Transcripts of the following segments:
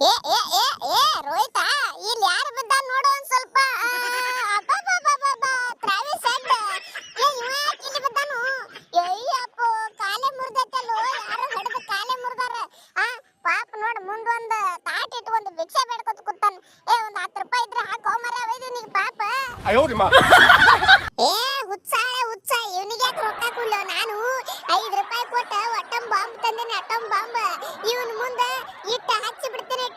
ಏ ಏ ಏ ಏ ರೋಹಿತಾ ಇಲ್ಲಿ ಯಾರು ಬಿದ್ದ ನೋಡು ಒಂದ್ ಸ್ವಲ್ಪ ಟ್ರಾವಿಸ್ ಹೆಡ್ ಏ ಇವ ಯಾಕೆ ಇಲ್ಲಿ ಬಿದ್ದಾನು ಅಯ್ಯಪ್ಪ ಕಾಲೇ ಮುರಿದೈತಲ್ಲೋ ಯಾರು ಹೊಡೆದು ಕಾಲೇ ಮುರಿದಾರ ಆ ಪಾಪ ನೋಡು ಮುಂದೊಂದು ತಾಟ್ ಇಟ್ಟು ಒಂದು ಭಿಕ್ಷೆ ಬೇಡ್ಕೊತ ಕೂತಾನ ಏ ಒಂದು ಹತ್ತು ರೂಪಾಯಿ ಇದ್ರೆ ಹಾಕೋ ಮರ ಒಯ್ದು ನೀ ಪಾಪ ಏ ಉತ್ಸಾಹ ಉತ್ಸಾಹ ಇವನಿಗೆ ಯಾಕೆ ರೊಕ್ಕ ಕೊಡ್ಲೋ ನಾನು ಐದು ರೂಪಾಯಿ ಕೊಟ್ಟ ಅಟಮ್ ಬಾಂಬ್ ತಂದೇನೆ ಅಟಮ್ ಬಾಂಬ್ ಇವನ್ ಮುಂದೆ ಇಟ್ಟ ಹಚ್ಚಿ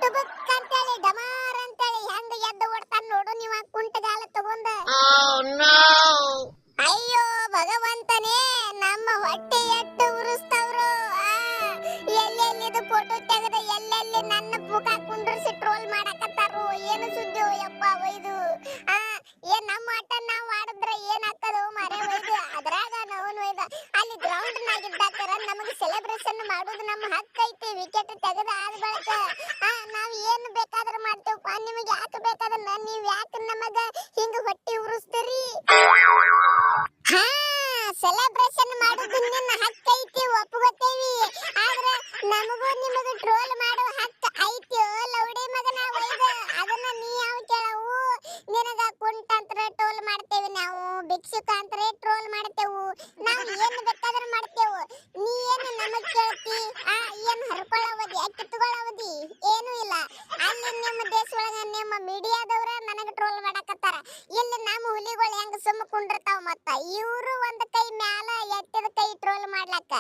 ಟುಬುಕ್ ಅಂತೇಳಿ ಡಮಾರ್ ಅಂತೇಳಿ ಹೆಂಗ ಎದ್ದು ಓಡ್ತಾನ ನೋಡು ನೀವ ಕುಂಟಗಾಲ ತಗೊಂಡ. ಅಯ್ಯೋ ಭಗವಂತನೇ ನಮ್ಮ ಹೊಟ್ಟೆ ಎಟ್ಟು ಉರಿಸ್ತವ್ರು. ಎಲ್ಲೆಲ್ಲಿದು ಫೋಟೋ ತೆಗೆದ ಎಲ್ಲೆಲ್ಲಿ ನನ್ನ ಮುಖ ಕುಂಡ್ರಿಸಿ ಟ್ರೋಲ್ ಮಾಡಕತ್ತಾರು ಏನು ಸುದ್ದಿ ಯಪ್ಪ ಒಯ್ದು ಆ ಏನ್ ನಮ್ಮ ಆಟ ನಾವ್ ಆಡಿದ್ರ ಏನ್ ಹಾಕದು ಮರೆ ಒಯ್ದು ಅದ್ರಾಗ ನಾವು ಒಯ್ದ ಅಲ್ಲಿ ಗ್ರೌಂಡ್ ನಾಗಿದ್ದಾಕರ ನಮಗೆ ಸೆಲೆಬ್ರೇಷನ್ ಮಾಡೋದು ನಮ್ಮ ಹಕ್ಕ ಐತಿ ವಿಕೆಟ್ ತೆಗೆದ ಆದ ಬಳಿಕ. ನೀವ್ ಯಾಕ ನಮಗ ಹಿಂಗ ಹೊಟ್ಟಿ ಉರಿಸ್ತೀರಿ? ಹಾ ಸೆಲೆಬ್ರೇಷನ್ ಮಾಡೋದು ನಿನ್ನ ಹಕ್ಕ ಐತಿ, ಒಪ್ಕೋತೇವಿ. ಆದ್ರ ನಮಗೂ ನಿಮಗ ಟ್ರೋಲ್ ಮಾಡೋ ಹಕ್ಕ ಐತಿ. ಲೌಡಿ ಮಗನ ಒಯ್ದ ಅದನ್ನ ನೀ ಯಾವ ಕೇಳವು? ನಿನಗ ಕುಂಟ ಅಂತರ ಟ್ರೋಲ್ ಮಾಡ್ತೇವೆ ನಾವು ಭಿಕ್ಷುಕ ಅಂತಾರೆ ಟ್ರೋಲ್ ಮಾಡ್ತೇವು. ನಾವು ಏನ್ ಬೇಕಾದ್ರೂ ಮಾಡ್ತೇವು. ನೀ ಏನು ನಮಗ್ ಕೇಳ್ತಿ? ಆ, ಏನ್ ಹರ್ಕೊಳ್ಳವದಿ ಅವದಿ ಏನು ಮಾಡಕತ್ತಾರ. ಇಲ್ಲಿ ನಮ್ಮ ಹುಲಿಗಳು ಹೆಂಗ ಸುಮ್ಮ ಕುಂಡಿರ್ತಾವ ಮತ್ತ ಇವರು ಒಂದ್ ಕೈ ಮ್ಯಾಲ ಎತ್ತಿದ ಕೈ ಟ್ರೋಲ್ ಮಾಡ್ಲಕ್ಕ.